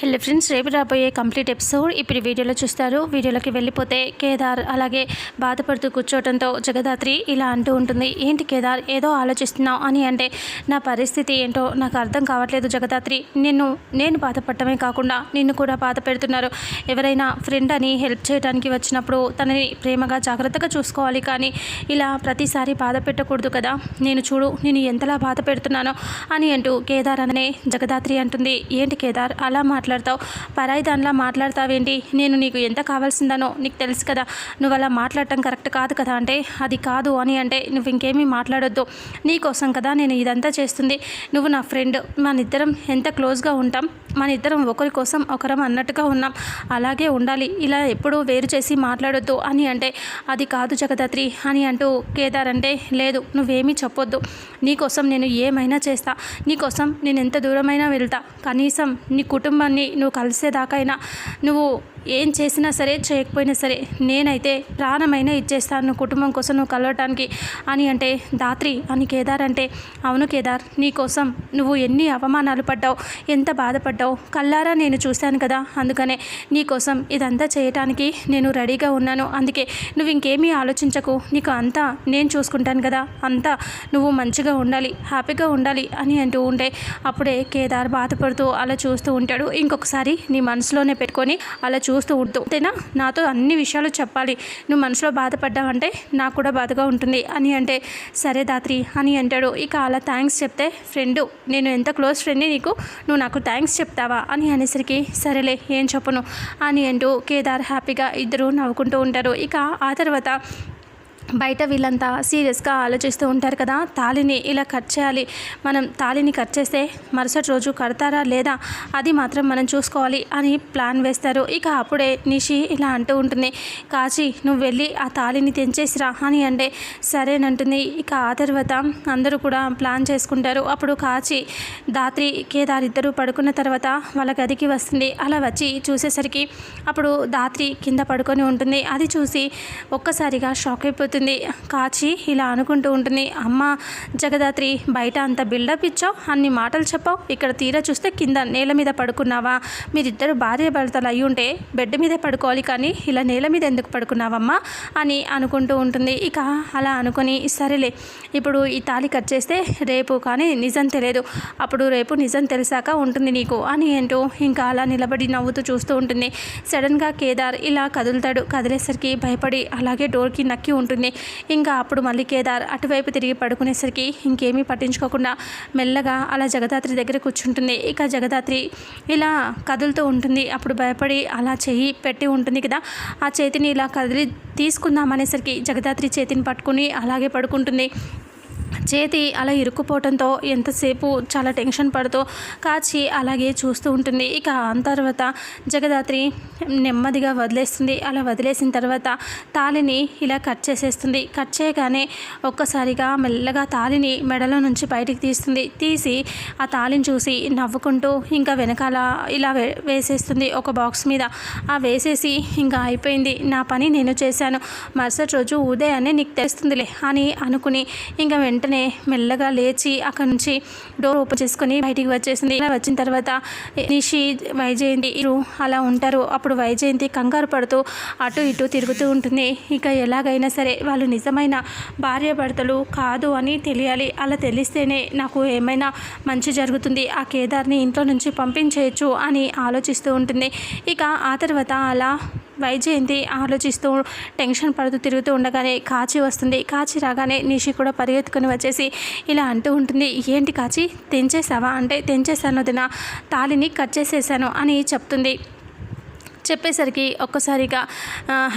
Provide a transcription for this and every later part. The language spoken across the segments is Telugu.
హలో ఫ్రెండ్స్ రేపు రాబోయే కంప్లీట్ ఎపిసోడ్ ఇప్పుడు వీడియోలో చూస్తారు. వీడియోలోకి వెళ్ళిపోతే కేదార్ అలాగే బాధపడుతూ కూర్చోవడంతో జగదాత్రి ఇలా అంటూ ఉంటుంది ఏంటి కేదార్ ఏదో ఆలోచిస్తున్నావు అని అంటే నా పరిస్థితి ఏంటో నాకు అర్థం కావట్లేదు జగదాత్రి. నిన్ను నేను బాధపడటమే కాకుండా నిన్ను కూడా బాధ పెడుతున్నారు. ఎవరైనా ఫ్రెండ్ అని హెల్ప్ చేయడానికి వచ్చినప్పుడు తనని ప్రేమగా జాగ్రత్తగా చూసుకోవాలి కానీ ఇలా ప్రతిసారి బాధ పెట్టకూడదు కదా. నేను చూడు నేను ఎంతలా బాధ పెడుతున్నానో అని అంటూ కేదార్ అననే జగదాత్రి అంటుంది. ఏంటి కేదార్ అలా మాట్లాడతావు? పరాయి దానిలా మాట్లాడతావేంటి? నేను నీకు ఎంత కావాల్సిందనో నీకు తెలుసు కదా. నువ్వు అలా మాట్లాడటం కరెక్ట్ కాదు కదా అంటే అది కాదు అని అంటే నువ్వు ఇంకేమీ మాట్లాడొద్దు. నీకోసం కదా నేను ఇదంతా చేస్తుంది. నువ్వు నా ఫ్రెండ్ మన ఇద్దరం ఎంత క్లోజ్గా ఉంటాం? మన ఇద్దరం ఒకరి కోసం ఒకరం అన్నట్టుగా ఉన్నాం. అలాగే ఉండాలి. ఇలా ఎప్పుడూ వేరు చేసి మాట్లాడొద్దు అని అంటే అది కాదు జగదాత్రి అని అంటూ కేదార్ అంటే లేదు నువ్వేమీ చెప్పొద్దు. నీకోసం నేను ఏమైనా చేస్తా. నీకోసం నేను ఎంత దూరమైనా వెళ్తా. కనీసం నీ కుటుంబాన్ని నువ్వు కలిసేదాకైనా నువ్వు ఏం చేసినా సరే చేయకపోయినా సరే నేనైతే ప్రాణమైనా ఇచ్చేస్తాను నువ్వు కుటుంబం కోసం నువ్వు కలవటానికి. అని అంటే దాత్రి అని కేదార్ అంటే అవును కేదార్ నీ కోసం నువ్వు ఎన్ని అవమానాలు పడ్డావు ఎంత బాధపడ్డావు కల్లారా నేను చూశాను కదా అందుకనే నీకోసం ఇదంతా చేయటానికి నేను రెడీగా ఉన్నాను. అందుకే నువ్వు ఇంకేమీ ఆలోచించకు నీకు అంతా నేను చూసుకుంటాను కదా అంతా నువ్వు మంచిగా ఉండాలి హ్యాపీగా ఉండాలి అని అంటూ ఉంటే అప్పుడే కేదార్ బాధపడుతూ అలా చూస్తూ ఉంటాడు. ఇంకొకసారి నీ మనసులోనే పెట్టుకొని అలా చూస్తూ ఉంటూ అంతేనా నాతో అన్ని విషయాలు చెప్పాలి. నువ్వు మనసులో బాధపడ్డావంటే నాకు కూడా బాధగా ఉంటుంది. అని అంటే సరే దాత్రి అని అంటాడు. ఇక అలా థ్యాంక్స్ చెప్తే ఫ్రెండు నేను ఎంత క్లోజ్ ఫ్రెండ్ని నీకు నువ్వు నాకు థ్యాంక్స్ చెప్తావా? అని అనేసరికి సరేలే ఏం చెప్పను. అని అంటూ కేదార్ హ్యాపీగా ఇద్దరు నవ్వుకుంటూ ఉంటారు. ఇక ఆ తర్వాత బయట వీళ్ళంతా సీరియస్గా ఆలోచిస్తూ ఉంటారు కదా తాళిని ఇలా కట్ చేయాలి. మనం తాళిని కట్ చేస్తే మరుసటి రోజు కడతారా లేదా అది మాత్రం మనం చూసుకోవాలి అని ప్లాన్ వేస్తారు. ఇక అప్పుడే నిషి ఇలా అంటూ ఉంటుంది కాచి నువ్వు వెళ్ళి ఆ తాళిని తెంచేసిరా అని అంటే సరేనంటుంది. ఇక ఆ తర్వాత అందరూ కూడా ప్లాన్ చేసుకుంటారు. అప్పుడు కాచి దాత్రి కేదార్ ఇద్దరు పడుకున్న తర్వాత వాళ్ళ గదికి వస్తుంది. అలా వచ్చి చూసేసరికి అప్పుడు దాత్రి కింద పడుకొని ఉంటుంది. అది చూసి ఒక్కసారిగా షాక్ అయిపోతుంది. కాచి ఇలా అనుకుంటూ ఉంటుంది. అమ్మ జగదాత్రి బయట అంత బిల్డప్ ఇచ్చావు? అన్ని మాటలు చెప్పావు? ఇక్కడ తీరా చూస్తే కింద నేల మీద పడుకున్నావా? మీరిద్దరు భార్య భర్తలు అయి ఉంటే బెడ్ మీదే పడుకోవాలి కానీ ఇలా నేల మీద ఎందుకు పడుకున్నావమ్మా? అని అనుకుంటూ ఉంటుంది. ఇక అలా అనుకొని సరేలే ఇప్పుడు ఈ తాళి కట్ చేస్తే రేపు కానీ నిజం తెలియదు. అప్పుడు రేపు నిజం తెలిసాక ఉంటుంది నీకు అని ఏంటో ఇంకా అలా నిలబడి నవ్వుతూ చూస్తూ ఉంటుంది. సడన్గా కేదార్ ఇలా కదులుతాడు. కదిలేసరికి భయపడి అలాగే డోర్కి నక్కి ఉంటుంది. ఇంకా అప్పుడు మళ్ళీ కేదార్ అటువైపు తిరిగి పడుకునేసరికి ఇంకేమీ పట్టించుకోకుండా మెల్లగా అలా జగదాత్రి దగ్గర కూర్చుంటుంది. ఇక జగదాత్రి ఇలా కదులుతూ ఉంటుంది. అప్పుడు భయపడి అలా చెయ్యి పెట్టి ఉంటుంది కదా ఆ చేతిని ఇలా కదిలి తీసుకుందాం అనేసరికి జగదాత్రి చేతిని పట్టుకుని అలాగే పడుకుంటుంది. చేతి అలా ఇరుక్కుపోవడంతో ఎంతసేపు చాలా టెన్షన్ పడుతూ కాచి అలాగే చూస్తూ ఉంటుంది. ఇక ఆ తర్వాత జగదాత్రి నెమ్మదిగా వదిలేస్తుంది. అలా వదిలేసిన తర్వాత తాళిని ఇలా కట్ చేసేస్తుంది. కట్ చేయగానే ఒక్కసారిగా మెల్లగా తాళిని మెడలో నుంచి బయటికి తీస్తుంది. తీసి ఆ తాళిని చూసి నవ్వుకుంటూ ఇంకా వెనకాల ఇలా వేసేస్తుంది ఒక బాక్స్ మీద. ఆ వేసేసి ఇంకా అయిపోయింది. నా పని నేను చేశాను. మరుసటి రోజు ఉదయాన్నే నీకు తెలుస్తుందిలే అని అనుకుని ఇంకా వెంటనే మెల్లగా లేచి అక్కడ నుంచి డోర్ ఓపెన్ చేసుకొని బయటికి వచ్చేసింది. ఇలా వచ్చిన తర్వాత నిషి వైజయంతి ఇరు అలా ఉంటారు. అప్పుడు వైజయంతి కంగారు పడుతూ అటు ఇటు తిరుగుతూ ఉంటుంది. ఇక ఎలాగైనా సరే వాళ్ళు నిజమైన భార్య భర్తలు కాదు అని తెలియాలి. అలా తెలిస్తేనే నాకు ఏమైనా మంచి జరుగుతుంది. ఆ కేదార్ని ఇంట్లో నుంచి పంపించేయచ్చు అని ఆలోచిస్తూ ఉంటుంది. ఇక ఆ తర్వాత అలా వైజయంతి ఆలోచిస్తూ టెన్షన్ పడుతూ తిరుగుతూ ఉండగానే కాచి వస్తుంది. కాచి రాగానే నిషి కూడా పరిగెత్తుకొని వచ్చేసి ఇలా అంటూ ఉంటుంది ఏంటి కాచి తెంచేసావా అంటే తెంచేసాను వదిన తాళిని కట్ చేసేసాను అని చెప్తుంది. చెప్పేసరికి ఒక్కసారిగా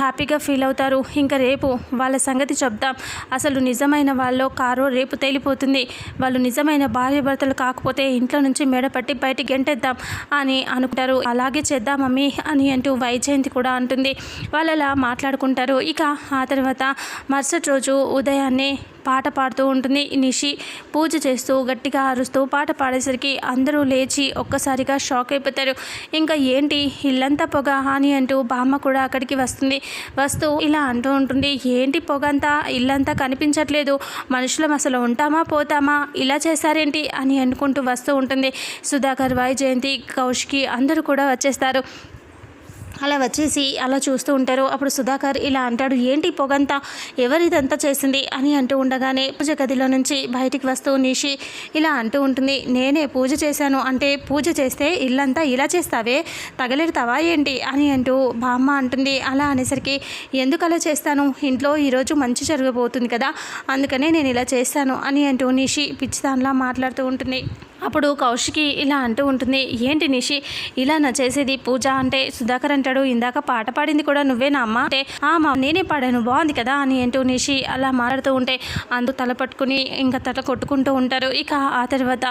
హ్యాపీగా ఫీల్ అవుతారు. ఇంకా రేపు వాళ్ళ సంగతి చెప్దాం. అసలు నిజమైన వాళ్ళు కారు రేపు తేలిపోతుంది. వాళ్ళు నిజమైన భార్య భర్తలు కాకపోతే ఇంట్లో నుంచి మెడపట్టి బయట బయటికి గెంటేద్దాం అని అనుకుంటారు. అలాగే చేద్దాం మమ్మీ అని అంటూ వైజయంతి కూడా అంటుంది. వాళ్ళలా మాట్లాడుకుంటారు. ఇక ఆ తర్వాత మరుసటి రోజు ఉదయాన్నే పాట పాడుతూ ఉంటుంది. నిషి పూజ చేస్తూ గట్టిగా అరుస్తూ పాట పాడేసరికి అందరూ లేచి ఒక్కసారిగా షాక్ అయిపోతారు. ఇంకా ఏంటి? ఇల్లంతా పొగ అని అంటూ బామ్మ కూడా అక్కడికి వస్తుంది. వస్తూ ఇలా అంటూ ఉంటుంది. ఏంటి పొగ అంతా ఇల్లంతా కనిపించట్లేదు. మనుషులం అసలు ఉంటామా పోతామా? ఇలా చేశారేంటి? అని అనుకుంటూ వస్తూ ఉంటుంది. సుధాకర్ వాయి జయంతి కౌశికి అందరూ కూడా వచ్చేస్తారు. అలా వచ్చేసి అలా చూస్తూ ఉంటారు. అప్పుడు సుధాకర్ ఇలా అంటాడు ఏంటి ఈ పొగంతా? ఎవరిదంతా చేసింది? అని అంటూ ఉండగానే పూజ గదిలో నుంచి బయటికి వస్తూ నిషి ఇలా అంటూ ఉంటుంది నేనే పూజ చేశాను. అంటే పూజ చేస్తే ఇల్లంతా ఇలా చేస్తావే? తగలెడతావా ఏంటి? అని అంటూ బామ్మ అంటుంది. అలా అనేసరికి ఎందుకు అలా చేస్తాను? ఇంట్లో ఈరోజు మంచి జరగబోతుంది కదా. అందుకనే నేను ఇలా చేస్తాను అని అంటూ నిషి పిచ్చిదానిలా మాట్లాడుతూ ఉంటుంది. అప్పుడు కౌశికి ఇలా అంటూ ఉంటుంది ఏంటి నిషి ఇలా నా చేసేది పూజ అంటే సుధాకర్ అంటాడు ఇందాక పాట పాడింది కూడా నువ్వేనా అమ్మ? అంటే ఆ మా నేనే పాడాను బాగుంది కదా అని అంటూ నిషి అలా మాట్లాడుతూ ఉంటే అందు తల పట్టుకుని ఇంకా తల కొట్టుకుంటూ ఉంటారు. ఇక ఆ తర్వాత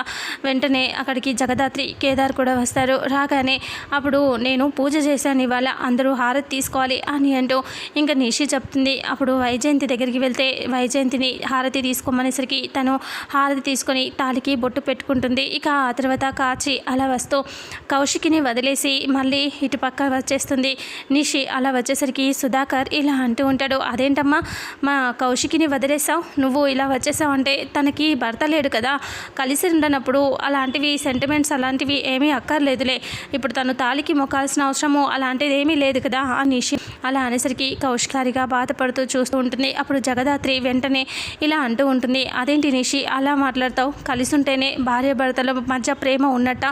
వెంటనే అక్కడికి జగదాత్రి కేదార్ కూడా వస్తారు. రాగానే అప్పుడు నేను పూజ చేశాను ఇవాళ అందరూ హారతి తీసుకోవాలి అని అంటూ ఇంకా నిషి చెప్తుంది. అప్పుడు వైజయంతి దగ్గరికి వెళ్తే వైజయంతిని హారతి తీసుకోమనేసరికి తను హారతి తీసుకొని తాలికి బొట్టు పెట్టుకుంటుంది. ఇక ఆ తర్వాత కాచి అలా వస్తూ కౌశికిని వదిలేసి మళ్ళీ ఇటుపక్క వచ్చేస్తుంది. నిషి అలా వచ్చేసరికి సుధాకర్ ఇలా అంటూ ఉంటాడు. అదేంటమ్మా? మా కౌశికిని వదిలేసావు నువ్వు ఇలా వచ్చేసావు అంటే తనకి భర్త లేడు కదా. కలిసి ఉండనప్పుడు అలాంటివి సెంటిమెంట్స్ అలాంటివి ఏమీ అక్కర్లేదులే. ఇప్పుడు తను తాలికి మొక్కాల్సిన అవసరము అలాంటిది ఏమీ లేదు కదా ఆ నిషి అలా అనేసరికి కౌశికారిగా బాధపడుతూ చూస్తూ ఉంటుంది. అప్పుడు జగదాత్రి వెంటనే ఇలా అంటూ ఉంటుంది. అదేంటి నిషి? అలా మాట్లాడతావు? కలిసి ఉంటేనే భార్య భర్త భర్తల మధ్య ప్రేమ ఉన్నట్ట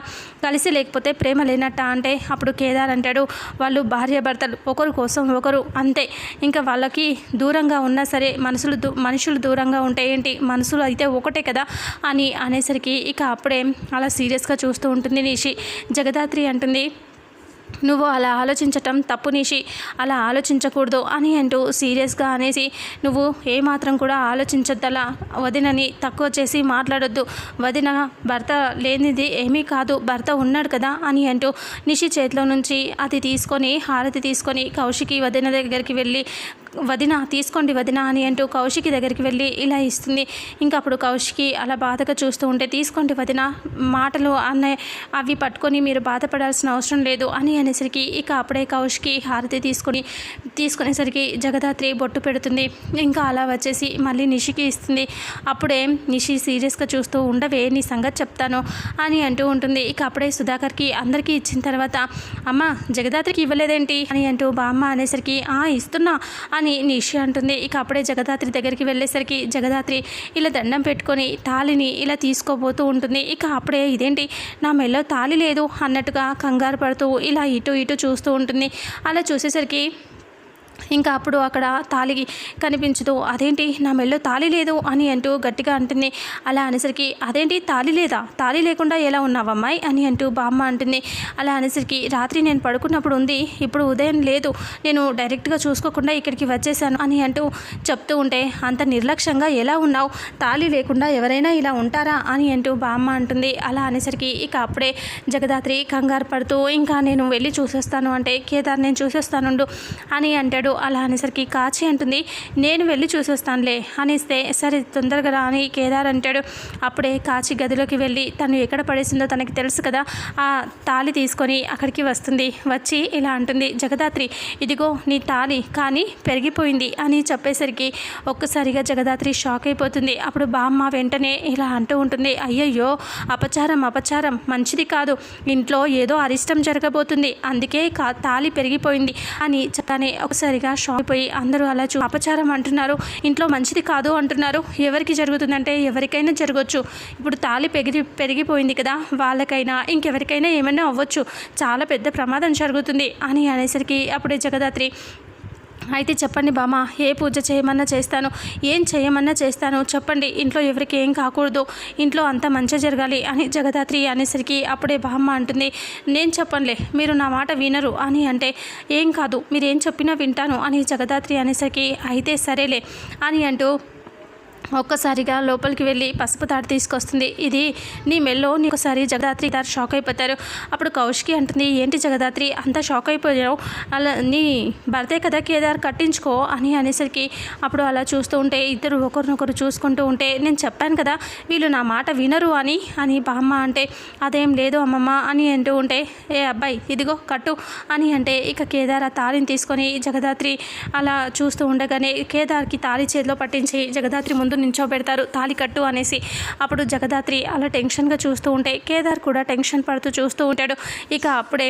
కలిసి లేకపోతే ప్రేమ లేనట్ట అంటే అప్పుడు కేదార్ అంటాడు వాళ్ళు భార్య భర్తలు ఒకరు కోసం ఒకరు అంతే. ఇంకా వాళ్ళకి దూరంగా ఉన్నా సరే మనసులు దూ మనుషులు దూరంగా ఉంటే ఏంటి? మనసులు అయితే ఒకటే కదా అని అనేసరికి ఇక అప్పుడే అలా సీరియస్గా చూస్తూ ఉంటుంది నిషి. జగదాత్రి అంటుంది నువ్వు అలా ఆలోచించటం తప్పు నిషి అలా ఆలోచించకూడదు అని అంటూ సీరియస్గా అనేసి నువ్వు ఏమాత్రం కూడా ఆలోచించద్దలా. వదినని తక్కువ చేసి మాట్లాడొద్దు. వదిన భర్త లేనిది ఏమీ కాదు భర్త ఉన్నాడు కదా అని అంటూ నిషి చేతిలో నుంచి అది తీసుకొని హారతి తీసుకొని కౌశికి వదిన దగ్గరికి వెళ్ళి వదిన తీసుకోండి వదిన అని అంటూ కౌశికి దగ్గరికి వెళ్ళి ఇలా ఇస్తుంది. ఇంకా అప్పుడు కౌశికి అలా బాధగా చూస్తూ ఉంటే తీసుకోండి వదిన మాటలు అన్న అవి పట్టుకొని మీరు బాధపడాల్సిన అవసరం లేదు అని అనేసరికి ఇక అప్పుడే కౌశికి హారతి తీసుకొని తీసుకునేసరికి జగదాత్రి బొట్టు పెడుతుంది. ఇంకా అలా వచ్చేసి మళ్ళీ నిషికి ఇస్తుంది. అప్పుడే నిషి సీరియస్గా చూస్తూ ఉండవే నీ సంగతి చెప్తాను అని అంటూ ఉంటుంది. ఇక అప్పుడే సుధాకర్కి అందరికీ ఇచ్చిన తర్వాత అమ్మ జగదాత్రికి ఇవ్వలేదేంటి? అని అంటూ బామ్మ అనేసరికి ఆ ఇస్తున్నా అని నిషి అంటుంది. ఇక అప్పుడే జగదాత్రి దగ్గరికి వెళ్ళేసరికి జగదాత్రి ఇలా దండం పెట్టుకొని తాళిని ఇలా తీసుకోబోతూ ఉంటుంది. ఇక అప్పుడే ఇదేంటి? నా మెల్లో తాళి లేదు అన్నట్టుగా కంగారు పడుతూ ఇలా ఇటు ఇటు చూస్తూ ఉంటుంది. అలా చూసేసరికి ఇంకా అప్పుడు అక్కడ తాళి కనిపించదు. అదేంటి? నా మెల్లో తాళి లేదు అని అంటూ గట్టిగా అంటుంది. అలా అనేసరికి అదేంటి? తాళి లేదా? తాళి లేకుండా ఎలా ఉన్నావమ్మాయి అని అంటూ బామ్మ అంటుంది. అలా అనేసరికి రాత్రి నేను పడుకున్నప్పుడు ఉంది. ఇప్పుడు ఉదయం లేదు. నేను డైరెక్ట్గా చూసుకోకుండా ఇక్కడికి వచ్చేసాను అని అంటూ చెప్తూ ఉంటే అంత నిర్లక్ష్యంగా ఎలా ఉన్నావు? తాళి లేకుండా ఎవరైనా ఇలా ఉంటారా? అని అంటూ బామ్మ అంటుంది. అలా అనేసరికి ఇక అప్పుడే జగదాత్రి కంగారు పడుతూ ఇంకా నేను వెళ్ళి చూసేస్తాను అంటే కేదార్ నేను చూసేస్తానుండు అని అంటాడు. అలా అనేసరికి కాచి అంటుంది నేను వెళ్ళి చూసేస్తానులే. అనిస్తే సరే తొందరగా రా అని కేదార్ అంటాడు. అప్పుడే కాచి గదిలోకి వెళ్ళి తను ఎక్కడ పడేసిందో తనకి తెలుసు కదా ఆ తాళి తీసుకొని అక్కడికి వస్తుంది. వచ్చి ఇలా అంటుంది జగదాత్రి ఇదిగో నీ తాళి కానీ పెరిగిపోయింది అని చెప్పేసరికి ఒక్కసారిగా జగదాత్రి షాక్ అయిపోతుంది. అప్పుడు బామ్మ వెంటనే ఇలా అంటూ ఉంటుంది అయ్యయ్యో అపచారం అపచారం మంచిది కాదు ఇంట్లో ఏదో అరిష్టం జరగబోతుంది అందుకే కా తాళి పెరిగిపోయింది అని చెప్పానే ఒకసారిగా షాక్ అయిపోయి అందరూ అలా చూ అపచారం అంటున్నారు. ఇంట్లో మంచిది కాదు అంటున్నారు. ఎవరికి జరుగుతుందంటే ఎవరికైనా జరగవచ్చు ఇప్పుడు తాళి పెరిగి పెరిగిపోయింది కదా. వాళ్ళకైనా ఇంకెవరికైనా ఏమైనా అవ్వచ్చు. చాలా పెద్ద ప్రమాదం జరుగుతుంది అని అనేసరికి అప్పుడే జగదాత్రి అయితే చెప్పండి బామ్మ ఏ పూజ చేయమన్నా చేస్తాను ఏం చేయమన్నా చేస్తాను చెప్పండి. ఇంట్లో ఎవరికి ఏం కాకూడదు ఇంట్లో అంతా మంచి జరగాలి అని జగదాత్రి అనేసరికి అప్పుడే బామ్మ అంటుంది. నేను చెప్పనులే మీరు నా మాట వినరు అని అంటే ఏం కాదు మీరు ఏం చెప్పినా వింటాను అని జగదాత్రి అనేసరికి అయితే సరేలే అని అంటూ ఒక్కసారిగా లోపలికి వెళ్ళి పసుపు తాడు తీసుకొస్తుంది. ఇది నీ మెల్లో నీ ఒకసారి జగదాత్రి గారు షాక్ అయిపోతారు. అప్పుడు కౌశికి అంటుంది ఏంటి జగదాత్రి? అంత షాక్ అయిపోయావు? అలా నీ భర్తే కదా కేదార్ కట్టించుకో అని అనేసరికి అప్పుడు అలా చూస్తూ ఉంటే ఇద్దరు ఒకరినొకరు చూసుకుంటూ ఉంటే నేను చెప్పాను కదా వీళ్ళు నా మాట వినరు అని అని బామ్మ అంటే అదేం లేదు అమ్మమ్మ అని అంటూ ఉంటే ఏ అబ్బాయి ఇదిగో కట్టు అని అంటే ఇక కేదార్ ఆ తాళిని తీసుకొని జగదాత్రి అలా చూస్తూ ఉండగానే కేదార్కి తాళి చేతిలో పట్టించి జగదాత్రి ముందు నించోబెడతారు తాళి కట్టు అనేసి అప్పుడు జగదాత్రి అలా టెన్షన్గా చూస్తూ ఉంటే కేదార్ కూడా టెన్షన్ పడుతూ చూస్తూ ఉంటాడు. ఇక అప్పుడే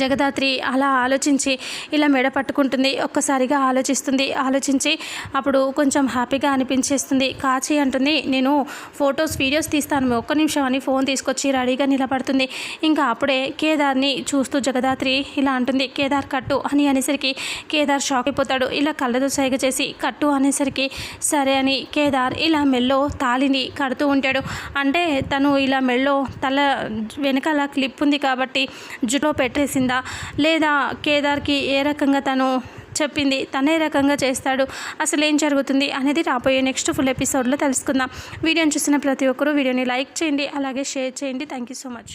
జగదాత్రి అలా ఆలోచించి ఇలా మెడ పట్టుకుంటుంది ఒక్కసారిగా ఆలోచిస్తుంది. ఆలోచించి అప్పుడు కొంచెం హ్యాపీగా అనిపించేస్తుంది. కాచి అంటుంది నేను ఫొటోస్ వీడియోస్ తీస్తాను ఒక్క నిమిషం అని ఫోన్ తీసుకొచ్చి రెడీగా నిలబడుతుంది. ఇంకా అప్పుడే కేదార్ని చూస్తూ జగదాత్రి ఇలా అంటుంది కేదార్ కట్టు అని అనేసరికి కేదార్ షాక్ అయిపోతాడు. ఇలా కళ్ళతో సైగ చేసి కట్టు అనేసరికి సరే అని కేదార్ ఇలా మెల్లో తాళిని కడుతూ ఉంటాడు. అంటే తను ఇలా మెల్లో తల వెనకాల క్లిప్ ఉంది కాబట్టి జుట్లో చేసిందా? లేదా కేదార్కి ఏ రకంగా తను చెప్పింది? తనే రకంగా చేస్తాడు? అసలు ఏం జరుగుతుంది అనేది రాబోయే నెక్స్ట్ ఫుల్ ఎపిసోడ్లో తెలుసుకుందాం. వీడియోని చూసిన ప్రతి ఒక్కరూ వీడియోని లైక్ చేయండి అలాగే షేర్ చేయండి. Thank you so much.